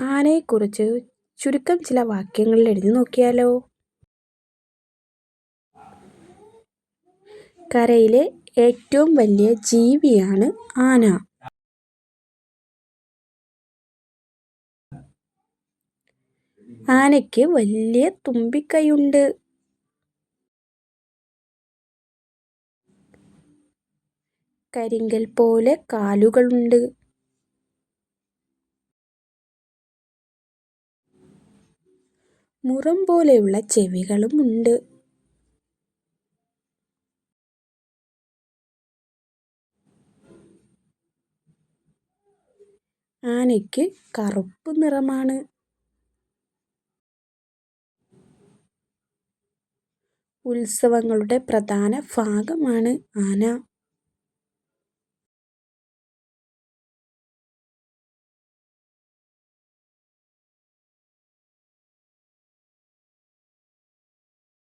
ആനയെക്കുറിച്ച് ചുരുക്കം ചില വാക്യങ്ങളിൽ എഴുതി നോക്കിയാലോ? കരയിലെ ഏറ്റവും വലിയ ജീവിയാണ് ആന. ആനയ്ക്ക് വലിയ തുമ്പിക്കൈയുണ്ട്. കരിങ്കൽ പോലെ കാലുകളുണ്ട്. മുറം പോലെയുള്ള ചെവികളുമുണ്ട് ആനയ്ക്ക് കറുപ്പ് നിറമാണ്. ഉത്സവങ്ങളുടെ പ്രധാന ഭാഗമാണ് ആന.